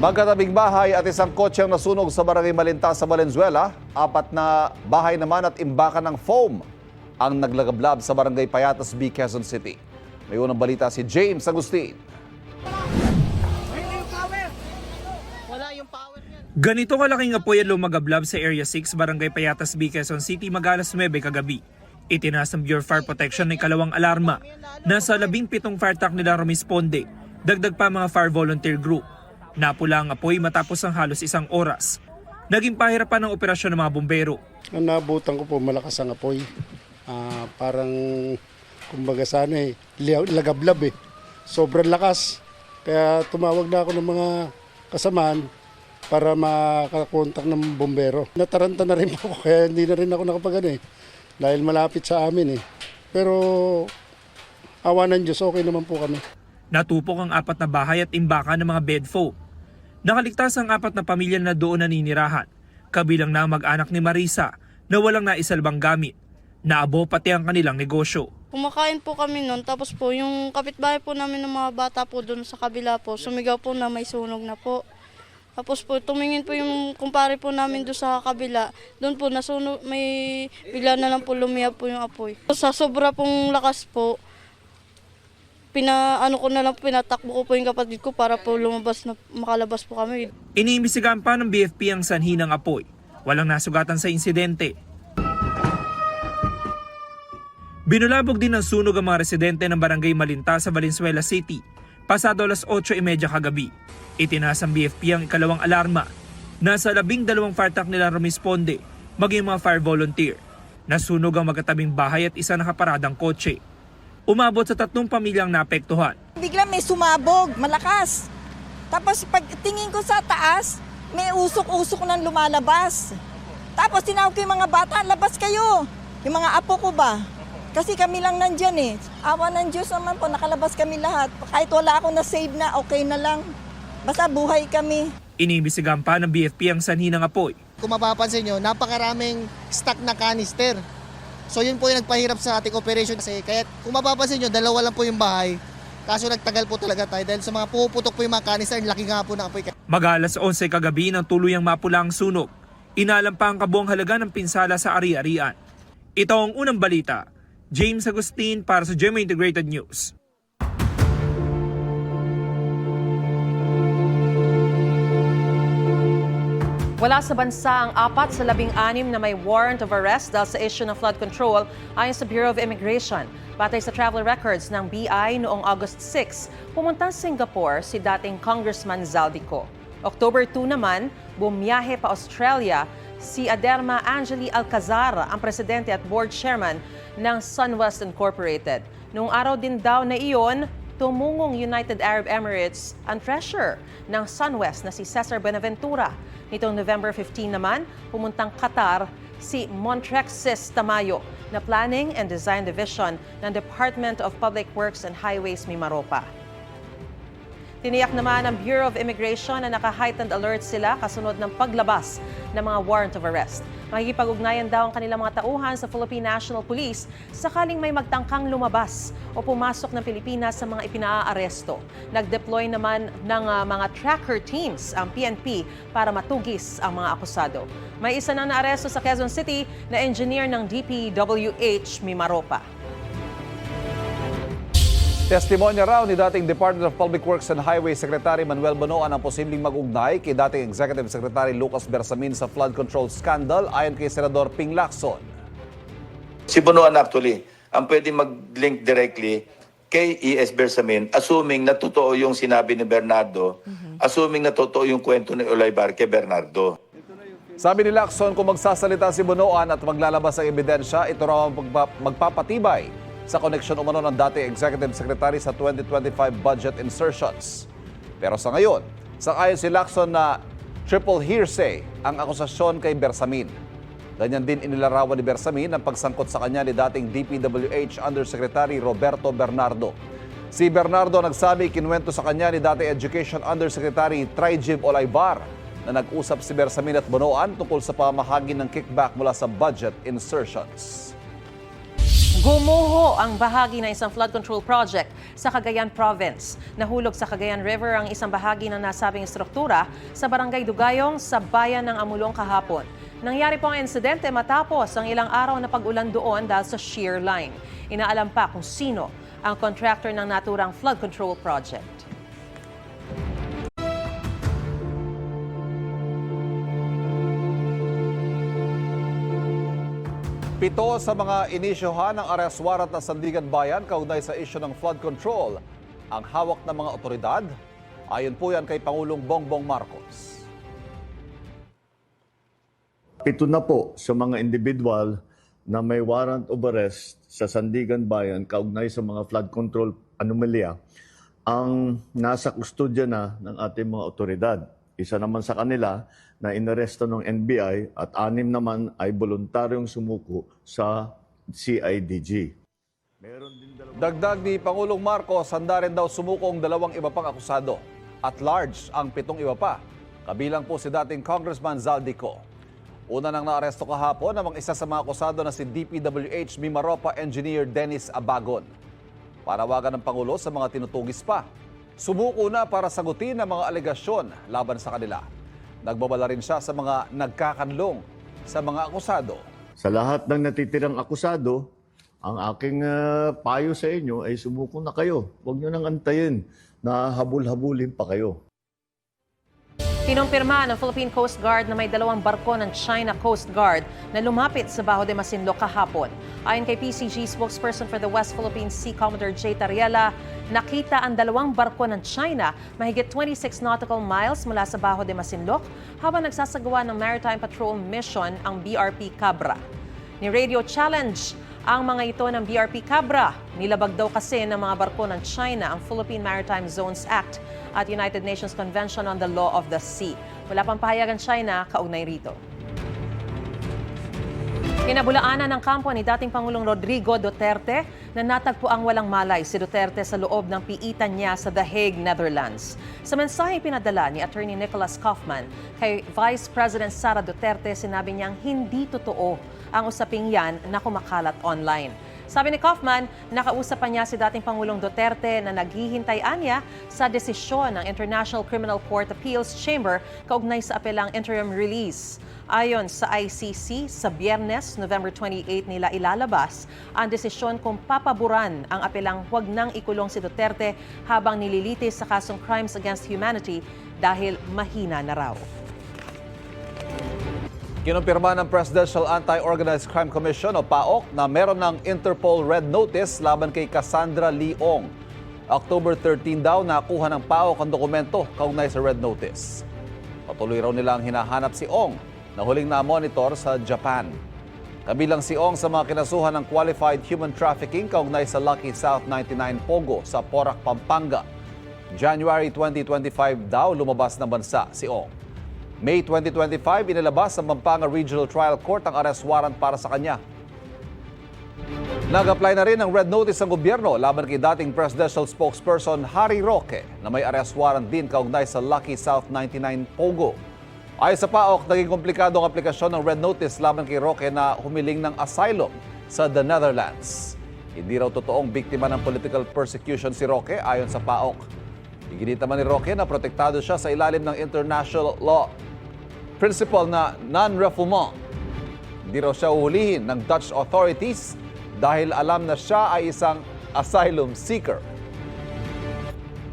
Magkatabing bahay at isang kotse ang nasunog sa barangay Malinta sa Valenzuela. Apat na bahay naman at imbakan ng foam ang naglagablab sa barangay Payatas B, Quezon City. May unang balita si James Agustin. Wala yung power niyan. Ganito kalaking apoy ang lumagablab sa Area 6, Barangay Payatas B, Quezon City, magalas 9 kagabi. Itinaas ng Bureau of Fire Protection ng kalawang alarma. Nasa labing pitong fire truck nila rumisponde. Dagdag pa mga fire volunteer group. Napula ang apoy matapos ang halos isang oras. Naging pahirapan ang operasyon ng mga bumbero. Ang nabutan ko po, malakas ang apoy. Ah, parang, kumbaga sana eh, lagablab eh. Sobrang lakas. Kaya tumawag na ako ng mga kasamaan para makakontak ng bombero. Nataranta na rin po ako, kaya hindi na rin ako nakapagano eh. Dahil malapit sa amin eh. Pero, awa ng Diyos, okay naman po kami. Natupok ang apat na bahay at imbakan ng mga bed foam. Nakaligtas ang apat na pamilya na doon naninirahan, kabilang na mag-anak ni Marisa na walang naisalbang gamit. Naabo pati ang kanilang negosyo. Kumakain po kami noon, tapos po yung kapitbahay po namin ng mga bata po doon sa kabila po, sumigaw po na may sunog na po. Tapos po tumingin po yung kumpare po namin doon sa kabila, doon po nasunog, may bigla na lang po lumiyab po yung apoy. Sa sobra pong lakas po, pina, ano ko na lang, pinatakbo ko po yung kapatid ko para po lumabas na makalabas po kami. Iniimbestigahan pa ng BFP ang sanhi ng apoy. Walang nasugatan sa insidente. Binulabog din ng sunog ang mga residente ng barangay Malinta sa Valenzuela City pasado alas 8.30 kagabi. Itinaas ang BFP ang ikalawang alarma. Nasa labing dalawang truck nila rumisponde, maging mga fire volunteer. Nasunog ang magkatabing bahay at isa nakaparadang kotse. Umabot sa tatlong pamilyang naapektuhan. Bigla may sumabog, malakas. Tapos pagtingin ko sa taas, may usok-usok nang lumalabas. Tapos tinawag ko yung mga bata, labas kayo. Yung mga apo ko ba? Kasi kami lang nandyan eh. Awa ng Diyos naman po, nakalabas kami lahat. Kahit wala ako na-save na, okay na lang. Basta buhay kami. Iniimbestigahan pa ng BFP ang sanhi ng apoy. Kung mapapansin nyo, napakaraming stock na canister. So yun po yung nagpahirap sa ating operation kasi kaya kung mapapansin nyo, dalawa lang po yung bahay. Kaso nagtagal po talaga tayo dahil sa mga puputok po yung mga canister, laki nga po ng apoy. Magalas 11 kagabi nang tuluyang mapula ang sunog. Inalam pa ang kabuang halaga ng pinsala sa ari-arian. Ito ang unang balita. James Agustin para sa GMA Integrated News. Wala sa bansa ang apat sa labing anim na may warrant of arrest dahil sa issue ng flood control ayon sa Bureau of Immigration. Batay sa travel records ng BI noong August 6, pumunta sa Singapore si dating Congressman Zaldico. October 2 naman, bumiyahe pa Australia si Aderma Angeli Alcazar, ang presidente at board chairman ng SunWest Incorporated. Noong araw din daw na iyon, tumungong United Arab Emirates ang treasurer ng SunWest na si Cesar Benaventura. Nitong November 15 naman, pumuntang Qatar si Montrexis Tamayo na Planning and Design Division ng Department of Public Works and Highways Mimaropa. Tiniyak naman ng Bureau of Immigration na naka-heightened alert sila kasunod ng paglabas ng mga warrant of arrest. Makikipag-ugnayan daw ang kanilang mga tauhan sa Philippine National Police sakaling may magtangkang lumabas o pumasok ng Pilipinas sa mga ipinaaresto. Nag-deploy naman ng ah, mga tracker teams ang PNP para matugis ang mga akusado. May isa nang naaresto sa Quezon City na engineer ng DPWH Mimaropa. Testimonya raw ni dating Department of Public Works and Highway Secretary Manuel Bonoan ang posibleng mag-ugnay kay dating Executive Secretary Lucas Bersamin sa flood control scandal ayon kay Senador Ping Lacson. Si Bonoan actually, ang pwede mag-link directly kay E.S. Bersamin, assuming na totoo yung sinabi ni Bernardo, assuming na totoo yung kwento ni Olaybar kay Bernardo. Sabi ni Lacson kung magsasalita si Bonoan at maglalabas ng ebidensya, ito raw ang magpapatibay sa koneksyon umano ng dating Executive Secretary sa 2025 budget insertions. Pero sa ngayon, sangayon si Lacson na triple hearsay ang akusasyon kay Bersamin. Ganyan din inilarawan ni Bersamin ang pagsangkot sa kanya ni dating DPWH Undersecretary Roberto Bernardo. Si Bernardo nagsabi kinuwento sa kanya ni dating Education Undersecretary Trijib Olaybar na nag-usap si Bersamin at Bonoan tungkol sa pamahagi ng kickback mula sa budget insertions. Gumuho ang bahagi ng isang flood control project sa Cagayan Province. Nahulog sa Cagayan River ang isang bahagi ng nasabing struktura sa Barangay Dugayong sa bayan ng Amulong kahapon. Nangyari po ang insidente matapos ang ilang araw na pag-ulan doon dahil sa shear line. Inaalam pa kung sino ang contractor ng naturang flood control project. Pito sa mga inisyohan ng arrest warrant ng Sandigan Bayan kaugnay sa issue ng flood control ang hawak ng mga otoridad. Ayon po yan kay Pangulong Bongbong Marcos. Pito na po sa mga individual na may warrant of arrest sa Sandigan Bayan kaugnay sa mga flood control anomalya ang nasa kustodya na ng ating mga otoridad. Isa naman sa kanila na inaresto ng NBI at anim naman ay voluntaryong sumuko sa CIDG. Dagdag ni Pangulong Marcos, handa rin daw sumukong dalawang iba pang akusado. At large ang pitong iba pa. Kabilang po si dating Congressman Zaldico. Una nang naaresto kahapon ang isa sa mga akusado na si DPWH Mimaropa Engineer Dennis Abagon. Panawagan ng Pangulo sa mga tinutugis pa. Sumuko na para sagutin ang mga alegasyon laban sa kanila. Nagbabala rin siya sa mga nagkakanlong sa mga akusado. Sa lahat ng natitirang akusado, ang aking ah, payo sa inyo ay sumuko na kayo. Huwag nyo nang antayin na habul-habulin pa kayo. Kinumpirma ng Philippine Coast Guard na may dalawang barko ng China Coast Guard na lumapit sa Baho de Masinloc kahapon. Ayon kay PCG spokesperson for the West Philippine Sea Commodore J. Tariela, nakita ang dalawang barko ng China mahigit 26 nautical miles mula sa Baho de Masinloc habang nagsasagawa ng maritime patrol mission ang BRP Cabra. Ni Radio Challenge ang mga ito ng BRP Cabra. Nilabag daw kasi ng mga barko ng China ang Philippine Maritime Zones Act at United Nations Convention on the Law of the Sea. Wala pang pahayagan China kaugnay rito. Kinabulaanan ng kampo ni dating Pangulong Rodrigo Duterte na natagpo ang walang malay si Duterte sa loob ng piitan niya sa The Hague, Netherlands. Sa mensahe pinadala ni Attorney Nicholas Kaufman kay Vice President Sara Duterte, sinabi niyang hindi totoo ang usaping yan na kumakalat online. Sabi ni Kaufman, nakausapan niya si dating Pangulong Duterte na naghihintay anya sa desisyon ng International Criminal Court Appeals Chamber kaugnay sa apelang interim release. Ayon sa ICC, sa biyernes, November 28 nila ilalabas ang desisyon kung papaboran ang apelang huwag nang ikulong si Duterte habang nililitis sa kasong crimes against humanity dahil mahina na raw. Kinumpirma ng Presidential Anti-Organized Crime Commission o PAOK na meron ng Interpol Red Notice laban kay Cassandra Leong. October 13 daw nakuha ng PAOK ang dokumento kaugnay sa Red Notice. Patuloy raw nilang hinahanap si Ong na huling na-monitor sa Japan. Kabilang si Ong sa mga kinasuhan ng Qualified Human Trafficking kaugnay sa Lucky South 99 Pogo sa Porac, Pampanga. January 2025 daw lumabas ng bansa si Ong. May 2025, inilabas ng Pampanga Regional Trial Court ang arrest warrant para sa kanya. Nag-apply na rin ng red notice ng gobyerno laban kay dating presidential spokesperson Harry Roque na may arrest warrant din kaugnay sa Lucky South 99 Pogo. Ayon sa PAOK, naging komplikado ang aplikasyon ng red notice laban kay Roque na humiling ng asylum sa the Netherlands. Hindi raw totoong biktima ng political persecution si Roque ayon sa PAOK. Iginit naman ni Roque na protektado siya sa ilalim ng international law principle na non-refoulement. Hindi raw siya uhulihin ng Dutch authorities dahil alam na siya ay isang asylum seeker.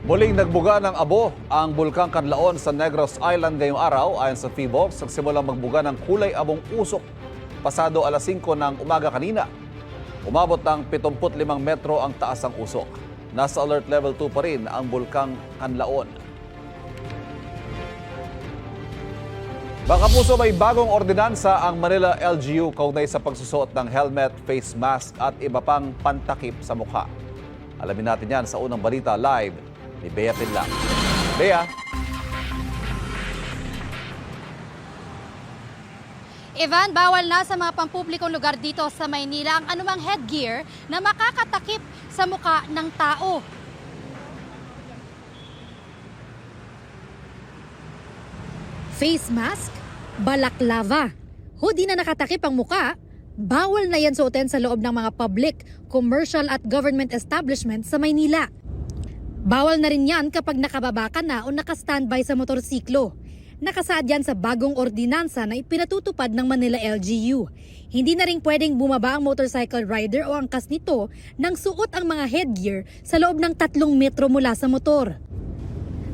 Muling nagbuga ng abo ang Bulkang Kanlaon sa Negros Island ngayong araw ayon sa PHIVOLS. Nagsimulang magbuga ng kulay abong usok pasado alas 5 ng umaga kanina. Umabot ng 75 metro ang taas ng usok. Nasa alert level 2 pa rin ang Bulkang Kanlaon. Baka puso may bagong ordinansa ang Manila LGU kaugnay sa pagsusuot ng helmet, face mask at iba pang pantakip sa mukha. Alamin natin yan sa unang balita live ni Bea Pinlang. Bea? Evan, bawal na sa mga pampublikong lugar dito sa Maynila ang anumang headgear na makakatakip sa muka ng tao. face mask, balaklava, hoodie na nakatakip ang muka, bawal na yan suotin sa loob ng mga public, commercial at government establishment sa Maynila. Bawal na rin yan kapag nakababa ka na o nakastandby sa motorsiklo. Nakasaad yan sa bagong ordinansa na ipinatutupad ng Manila LGU. Hindi na rin pwedeng bumaba ang motorcycle rider o angkas nito nang suot ang mga headgear sa loob ng tatlong metro mula sa motor.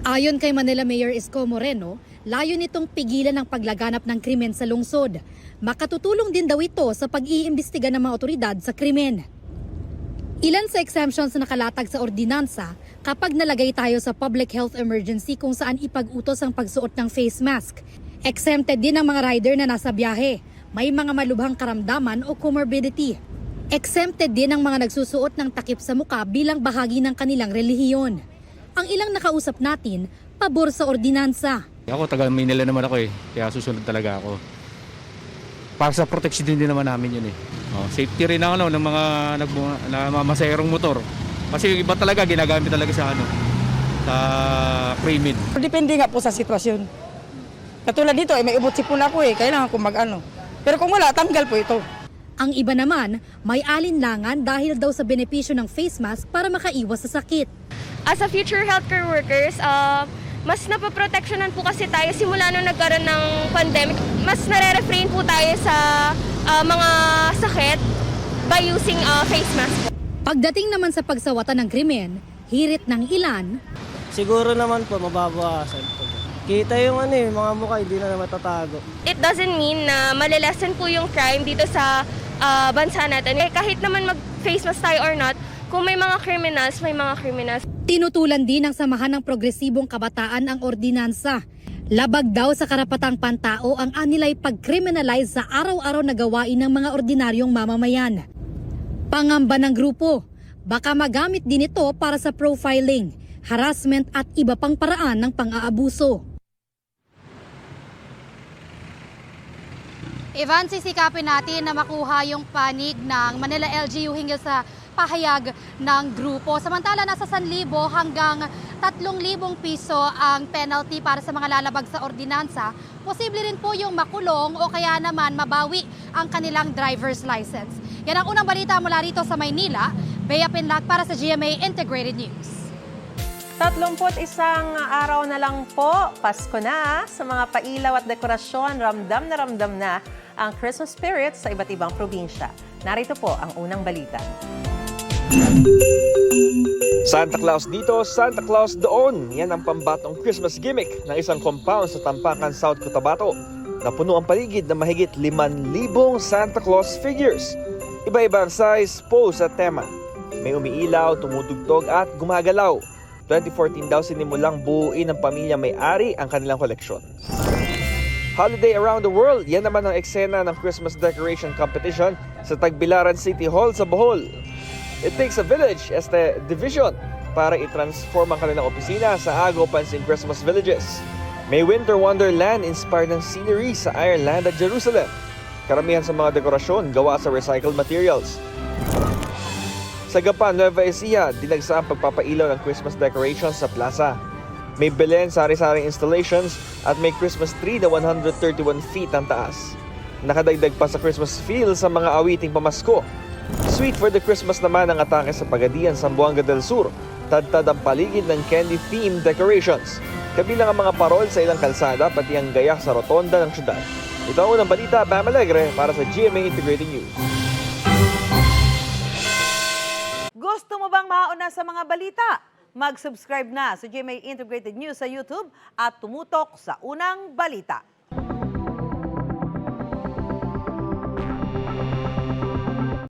Ayon kay Manila Mayor Isko Moreno, layo nitong pigilan ang paglaganap ng krimen sa lungsod. Makatutulong din daw ito sa pag-iimbestiga ng mga otoridad sa krimen. Ilan sa exemptions na nakalatag sa ordinansa kapag nalagay tayo sa public health emergency kung saan ipag-utos ang pagsuot ng face mask. Exempted din ang mga rider na nasa biyahe, may mga malubhang karamdaman o comorbidity. Exempted din ang mga nagsusuot ng takip sa muka bilang bahagi ng kanilang relihiyon. Ang ilang nakausap natin, pabor sa ordinansa. Ako taga Manila naman ako eh, kaya susunod talaga ako. Para sa protection din, din naman namin yun eh. Oh, safety rin ang ano, ng mga nagbu- na mga masayarong motor. Kasi yung iba talaga ginagamit talaga sa ano, sa krimen. Depende nga po sa sitwasyon. Katulad dito, eh, may ubot sipon ako eh. Kailangan ko mag-ano. Pero kung wala, tanggal po ito. Ang iba naman, may alinlangan dahil daw sa benepisyo ng face mask para makaiwas sa sakit. As a future healthcare workers, uh, mas napoproteksyonan po kasi tayo simula nung nagkaroon ng pandemic. Mas nare-refrain po tayo sa uh, mga sakit by using uh, face mask. Pagdating naman sa pagsawatan ng krimen, hirit ng ilan, Siguro naman po, mababawasan po. Kita yung ano eh, mga mukha hindi na matatago. It doesn't mean na malilesen po yung crime dito sa uh, bansa natin. Eh, kahit naman mag-face mask tayo or not, kung may mga criminals, may mga criminals. Tinutulan din ng Samahan ng Progresibong Kabataan ang ordinansa. Labag daw sa karapatang pantao ang anilay pag-criminalize sa araw-araw na gawain ng mga ordinaryong mamamayan. Pangamba ng grupo, baka magamit din ito para sa profiling, harassment at iba pang paraan ng pang-aabuso. Ivan, sisikapin natin na makuha yung panig ng Manila LGU hinggil sa pahayag ng grupo. Samantala, nasa 1,000 hanggang 3,000 piso ang penalty para sa mga lalabag sa ordinansa. Posible rin po yung makulong o kaya naman mabawi ang kanilang driver's license. Yan ang unang balita mula rito sa Maynila. Bea Pinlac para sa GMA Integrated News. 31 araw na lang po, Pasko na. Sa mga pailaw at dekorasyon, ramdam na ramdam na ang Christmas spirit sa iba't ibang probinsya. Narito po ang unang balita. Santa Claus dito, Santa Claus doon. Yan ang pambatong Christmas gimmick ng isang compound sa Tampakan, South Cotabato. Napuno ang paligid ng mahigit 5,000 Santa Claus figures. Iba-iba ang size, pose at tema. May umiilaw, tumutugtog at gumagalaw. 2014 daw sinimulang buuin ng pamilya may-ari ang kanilang koleksyon. Holiday Around the World, yan naman ang eksena ng Christmas Decoration Competition sa Tagbilaran City Hall sa Bohol. It takes a village as the division para i-transform ang kanilang opisina sa Ago Pansin Christmas Villages. May Winter Wonderland inspired ng scenery sa Ireland at Jerusalem. Karamihan sa mga dekorasyon gawa sa recycled materials. Sa Gapan, Nueva Ecija, dinagsa ang pagpapailaw ng Christmas decorations sa plaza. May Belen sari-saring installations at may Christmas tree na 131 feet ang taas. Nakadagdag pa sa Christmas feel sa mga awiting pamasko. Sweet for the Christmas naman ang atake sa Pagadian, Zamboanga del Sur. Tadtad ang paligid ng candy-themed decorations. Kabilang ang mga parol sa ilang kalsada pati ang gayak sa rotonda ng syudad. Ito ang unang balita, Bam Alegre para sa GMA Integrated News. Gusto mo bang mauna sa mga balita? Mag-subscribe na sa GMA Integrated News sa YouTube at tumutok sa unang balita.